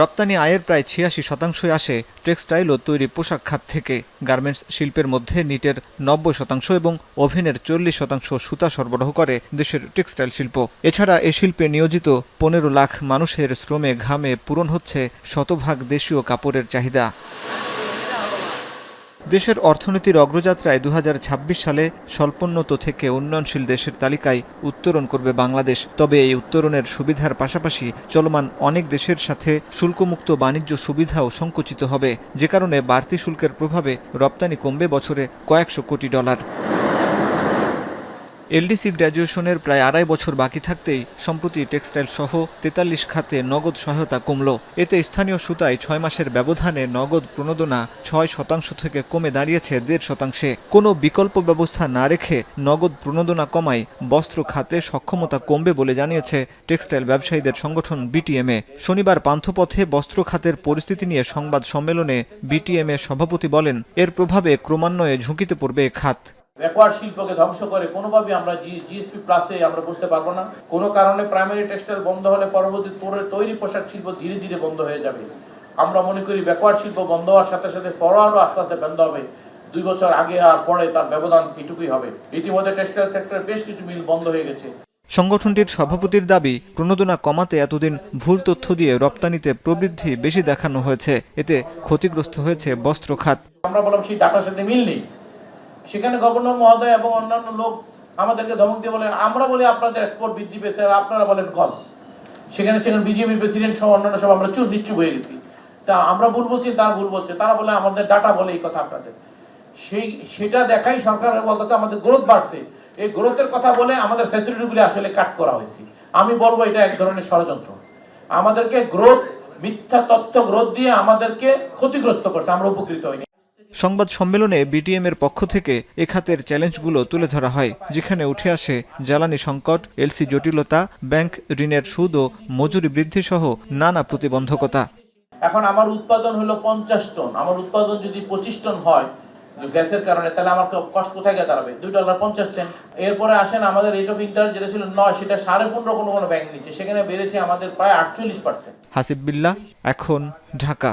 রপ্তানি আয়ের প্রায় ছিয়াশি শতাংশই আসে টেক্সটাইল ও তৈরি পোশাক খাত থেকে। গার্মেন্টস শিল্পের মধ্যে নিটের নব্বই শতাংশ এবং ওভেনের চল্লিশ শতাংশ সুতা সরবরাহ করে দেশের টেক্সটাইল শিল্প। এছাড়া এ শিল্পে নিয়োজিত পনেরো লাখ মানুষের শ্রমে ঘামে পূরণ হচ্ছে শতভাগ দেশীয় কাপড়ের চাহিদা। দেশের অর্থনীতির অগ্রযাত্রায় দু হাজার ছাব্বিশ সালে স্বল্পোন্নত থেকে উন্নয়নশীল দেশের তালিকায় উত্তরণ করবে বাংলাদেশ। তবে এই উত্তরণের সুবিধার পাশাপাশি চলমান অনেক দেশের সাথে শুল্কমুক্ত বাণিজ্য সুবিধাও সংকুচিত হবে। যে কারণে বাড়তি শুল্কের প্রভাবে রপ্তানি কমবে বছরে কয়েকশো কোটি ডলার। এলডিসি গ্র্যাজুয়েশনের প্রায় আড়াই বছর বাকি থাকতেই সম্প্রতি টেক্সটাইল সহ তেতাল্লিশ খাতে নগদ সহায়তা কমল। এতে স্থানীয় সুতায় ছয় মাসের ব্যবধানে নগদ প্রণোদনা ছয় শতাংশ থেকে কমে দাঁড়িয়েছে দেড় শতাংশে। কোনো বিকল্প ব্যবস্থা না রেখে নগদ প্রণোদনা কমায় বস্ত্র খাতে সক্ষমতা কমবে বলে জানিয়েছে টেক্সটাইল ব্যবসায়ীদের সংগঠন বিটিএমএ শনিবার পান্থপথে বস্ত্র খাতের পরিস্থিতি নিয়ে সংবাদ সম্মেলনে বিটিএমএ সভাপতি বলেন, এর প্রভাবে ক্রমান্বয়ে ঝুঁকিতে পড়বে খাত। ব্যাকওয়ার্ড শিল্পকে ধ্বংস করে কোনোভাবে আমরা জিএসপি প্লাসে আমরা বুঝতে পারব না। কোনো কারণে প্রাইমারি টেক্সটাইল বন্ধ হলে পরবর্তী তোরে- তৈরি পোশাক শিল্প ধীরে ধীরে বন্ধ হয়ে যাবে। আমরা মনে করি ব্যাকওয়ার্ড শিল্প বন্ধ হওয়ার সাথে সাথে ফরওয়ার্ডও আস্তে আস্তে বন্ধ হবে। দুই বছর আগে আর পরে তার ব্যবধান এটুকুই হবে। ইতিমধ্যে টেক্সটাইল সেক্টরের বেশ কিছু মিল বন্ধ হয়ে গেছে। সংগঠনটির সভাপতির দাবি প্রণোদনা কমাতে এতদিন ভুল তথ্য দিয়ে রপ্তানিতে প্রবৃদ্ধি বেশি দেখানো হয়েছে। এতে ক্ষতিগ্রস্ত হয়েছে বস্ত্র খাত। আমরা বললাম সেই ডাটার সাথে মিল নেই। সেখানে গভর্নর মহোদয় এবং অন্যান্য লোক আমাদেরকে ধমক দিয়ে বলে আমরা বলি আপনাদের এক্সপোর্ট বৃদ্ধি পেয়েছে আর আপনারা বলেন কম। সেখানে সেখানে বিজেপি প্রেসিডেন্ট সহ অন্যান্য সব আমরা চুপ নিশ্চুপ হয়ে গেছি। তা আমরা ভুল বলছি, তারা ভুল বলছে, তারা বলে আমাদের ডাটা বলে এই কথা আপনাদের। সেই, সেটা দেখাই সরকার বলতেছে আমাদের গ্রোথ বাড়ছে। এই গ্রোথের কথা বলে আমাদের ফ্যাসিলিটিগুলি আসলে কাট করা হয়েছে। আমি বলব এটা এক ধরনের ষড়যন্ত্র। আমাদেরকে গ্রোথ মিথ্যা তথ্য গ্রোথ দিয়ে আমাদেরকে ক্ষতিগ্রস্ত করছে, আমরা উপকৃত হইনি। সংবাদ সম্মেলনে বিটিএম এর পক্ষ থেকে এ খাতের চ্যালেঞ্জগুলো তুলে ধরা হয় যেখানে উঠে আসে জ্বালানি সংকট এলসি জটিলতা ব্যাংক ঋণের সুদ ও মজুরি বৃদ্ধি সহ নানা প্রতিবন্ধকতা। এখন আমার উৎপাদন হলো পঞ্চাশ টন আমার উৎপাদন যদি পঁচিশ টন হয় গ্যাসের কারণে তাহলে আমার কষ্ট কোথায় গিয়ে দাঁড়াবে? দুই ডলার পঞ্চাশ সেন্ট। এরপরে আসেন আমাদের রেট অফ ইন্টারেস্ট যেটা ছিল নয় সেটা সাড়ে পনেরো কোনো কোনো ব্যাংক নিচ্ছে সেখানে বেড়েছে আমাদের প্রায় আটচল্লিশ পার্সেন্ট হাসিব বিল্লা এখন ঢাকা।